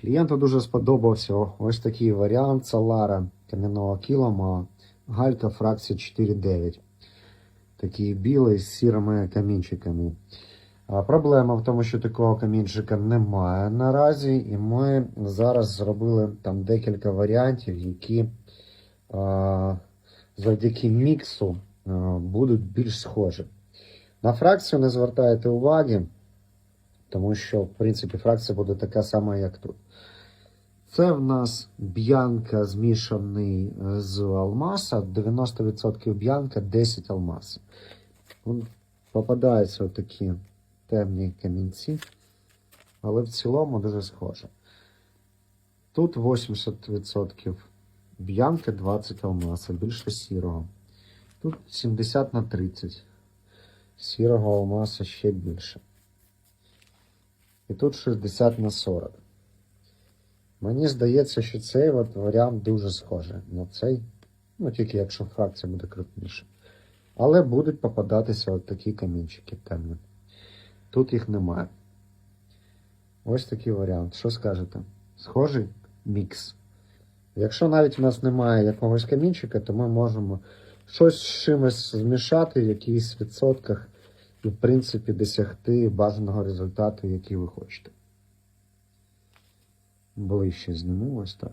Клієнту дуже сподобався ось такий варіант Солара кам'яного кілома галька фракція 4.9. Такий білий з сірими камінчиками. А Проблема в тому, що такого камінчика немає наразі, і ми зараз зробили там декілька варіантів, які а, завдяки міксу а, будуть більш схожі. На фракцію не звертайте уваги, тому що, в принципі, фракція буде така сама, як тут. Це в нас б'янка змішаний е, з алмаса, 90% б'янка, 10 алмаса. Вон Попадаються отакі темні камінці, але в цілому дуже схоже. Тут 80% б'янка, 20 алмаса, більше сірого. Тут 70 на 30. Сірого алмаса ще більше. І тут 60 на 40. Мені здається, що цей от варіант дуже схожий на цей. Ну, тільки якщо фракція буде крупніша. Але будуть попадатися от такі камінчики темні. Тут їх немає. Ось такий варіант. Що скажете? Схожий мікс. Якщо навіть у нас немає якогось камінчика, то ми можемо щось з чимось змішати в якихось відсотках і, в принципі, досягти бажаного результату, який ви хочете. Ближче зніму ось так.